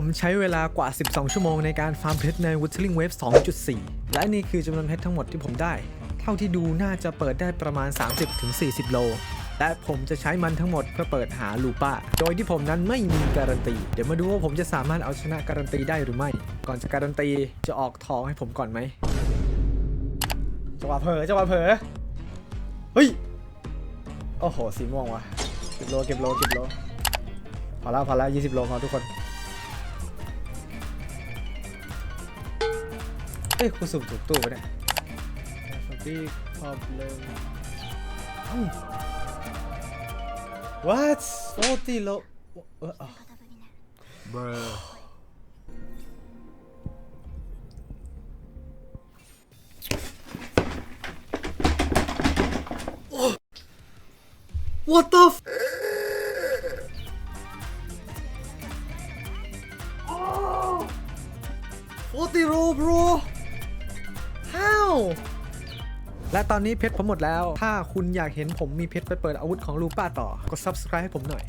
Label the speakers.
Speaker 1: ผมใช้เวลากว่า 12 ชั่วโมงในการฟาร์มเพชรใน Wuthering Wave 2.4 และนี่คือจำนวนเพชรทั้งหมดที่ผมได้ เท่าที่ดูน่าจะเปิดได้ประมาณ 30-40 โล และผมจะใช้มันทั้งหมดเพื่อเปิดหาลูป้า โดยที่ผมนั้นไม่มีการันตี เดี๋ยวมาดูว่าผมจะสามารถเอาชนะการันตีได้หรือไม่ ก่อนจะการันตีจะออกทองให้ผมก่อนไหมจังหวะเผลอจังหวะเผลอเฮ้ย โอ้โห สีม่วงว่ะเก็บโลเก็บโลเก็บโลพอแล้วพอแล้ว20โลพอทุกคน เอ้ยกูสุ่มถูกตู้ไปเนี่ยพี่พอบเลย What 40โลเอออ่ะ Bruh What the f Forty roll bro How และตอนนี้เพชรผมหมดแล้ว ถ้าคุณอยากเห็นผมมีเพชรไปเปิดอาวุธของลูป้าต่อ กด subscribe ให้ผมหน่อย